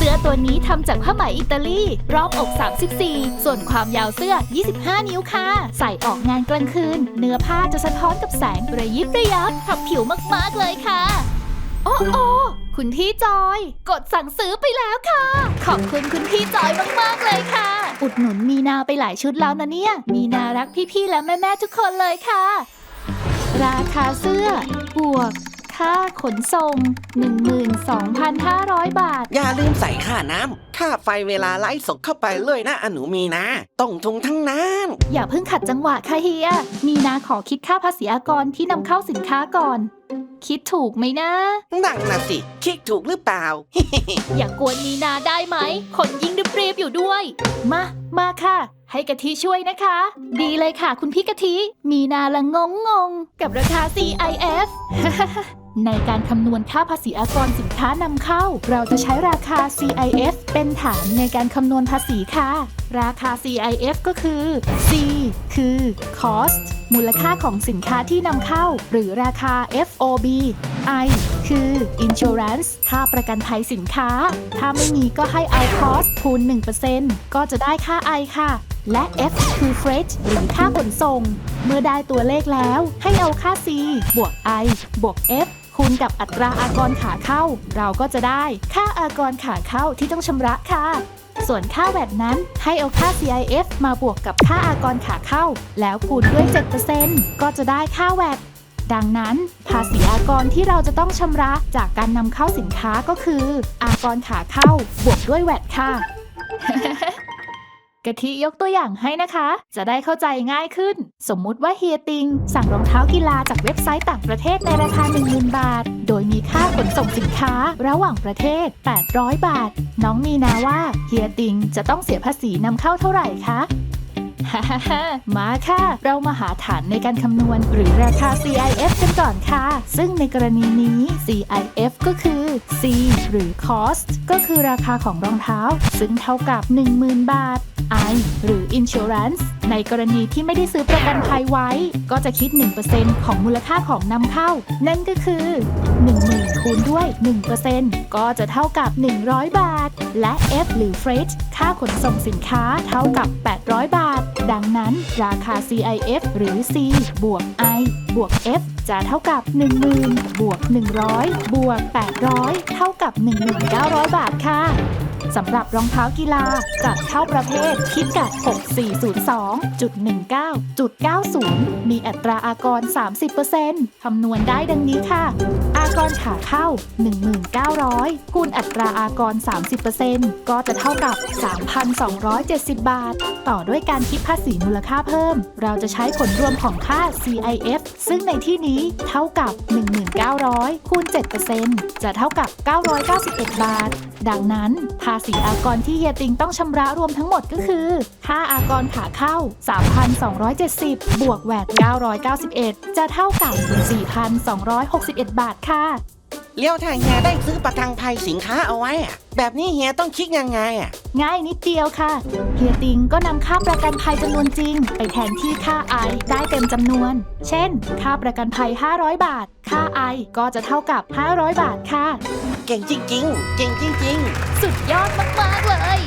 เสื้อตัวนี้ทำจากผ้าไหมอิตาลี รอบอก 34 ส่วนความยาวเสื้อ 25 นิ้วค่ะ ใส่ออกงานกลางคืน เนื้อผ้าจะสะท้อนกับแสงระยิบระยับขับผิวมากๆเลยค่ะ โอ้โอคุณพี่จอย กดสั่งซื้อไปแล้วค่ะ ขอบคุณคุณพี่จอยมากๆเลยค่ะ อุดหนุนมีนาไปหลายชุดแล้วนะเนี่ย มีนารักพี่ๆและแม่ๆทุกคนเลยค่ะ ราคาเสื้อบวก ค่าขนส่ง 12,500 บาท อย่าลืมใส่ค่าน้ำค่าไฟเวลาไลฟ์สดเข้าไปเลยนะอะหนูมีนะ ต้องทุงทั้งนั้น อย่าเพิ่งขัดจังหวะค่ะเฮีย มีนาขอคิดค่าภาษีอากรที่นำเข้าสินค้าก่อน คิดถูกไหมนะดังนะสิ คิดถูกหรือเปล่า อย่ากวนมีนาได้ไหม คนยิ่งรีบๆอยู่ด้วย มา มาค่ะ ให้กะทิช่วยนะคะ ดีเลยค่ะคุณพี่กะทิ มีนาละงงงง กับราคา CIF ในการคำนวณค่าภาษีอากรสินค้านำเข้า เราจะใช้ราคา CIF เป็นฐานในการคำนวณภาษีค่ะ ราคา CIF ก็คือ C คือ cost มูลค่าของสินค้าที่นำเข้า หรือราคา FOB I คือ insurance ค่าประกันภัยสินค้า ถ้าไม่มีก็ให้เอา cost คูณ 1%ก็จะได้ค่า I ค่ะ และ F คือ freight หรือค่าขนส่ง เมื่อได้ตัวเลขแล้ว ให้เอาค่า C บวก I บวก F คูณกับอัตราอากรขาเข้า เราก็จะได้ค่าอากรขาเข้าที่ต้องชำระค่ะ ส่วนค่าแวดนั้นให้เอาค่า CIF มาบวกกับค่าอากรขาเข้า แล้วคูณด้วย 7%ก็จะได้ค่าแวด ดังนั้น ภาษีอากรที่เราจะต้องชำระจากการนำเข้าสินค้าก็คือ อากรขาเข้าบวกด้วยแวดค่ะกะทิยกตัวอย่างให้นะคะ จะได้เข้าใจง่ายขึ้น สมมุติว่าเฮียติง สั่งรองเท้ากีฬาจากเว็บไซต์ต่างประเทศในราคา 10,000 บาท โดยมีค่าขนส่งสินค้าระหว่างประเทศ 800 บาท น้องมีนาว่าเฮียติงจะต้องเสียภาษีนำเข้าเท่าไหร่คะ มาค่ะ เรามาหาฐานในการคำนวณ หรือราคา CIF กันก่อนค่ะ ซึ่งในกรณีนี้ CIF ก็คือ C หรือ cost ก็คือราคาของรองเท้า ซึ่งเท่ากับ 10,000 บาท I หรือ insurance ในกรณีที่ไม่ได้ซื้อประกันภัยไว้ ก็จะคิด 1%ของมูลค่าของนำเข้า นั่นก็คือ 10,000 คูณด้วย 1%ก็จะเท่ากับ 100 บาท และ F หรือ freight ค่าขนส่งสินค้าเท่ากับ 800 บาท ดังนั้นราคา CIF หรือ C บวก I บวก F จะเท่ากับ 10,000 บวก 100 บวก 800 เท่ากับ 1,900 บาทค่ะสำหรับรองเท้ากีฬาจัดเข้าประเภทคิดกับ6402.19.90 มีอัตราอากร 30%คำนวณได้ดังนี้ค่ะ อากรขาเข้า 1,900 คูณอัตราอากร 30%ก็จะเท่ากับ 3,270 บาท ต่อด้วยการคิดภาษีมูลค่าเพิ่ม เราจะใช้ผลรวมของค่า CIF ซึ่งในที่นี้เท่ากับ 1,900 คูณ 7%จะเท่ากับ 991 บาท ดังนั้น ภาษีอากรที่เฮียติงต้องชำระรวมทั้งหมดก็คือ ค่าอากรขาเข้า 3,270 บวกแวด991 จะเท่ากับ 4,261 บาทค่ะ เลี้ยวถ้าเฮียได้ซื้อประกันภัยสินค้าเอาไว้อะแบบนี้เฮียต้องคิดยังไงอะง่ายนิดเดียวค่ะ เฮียติงก็นำค่าประกันภัยจำนวนจริง ไปแทนที่ค่าไอได้เต็มจำนวน เช่น ค่าประกันภัย 500 บาท ค่าไอก็จะเท่ากับ 500 บาทค่ะ เก่งจริงๆ เก่งจริง ๆ สุดยอดมาก ๆ เลย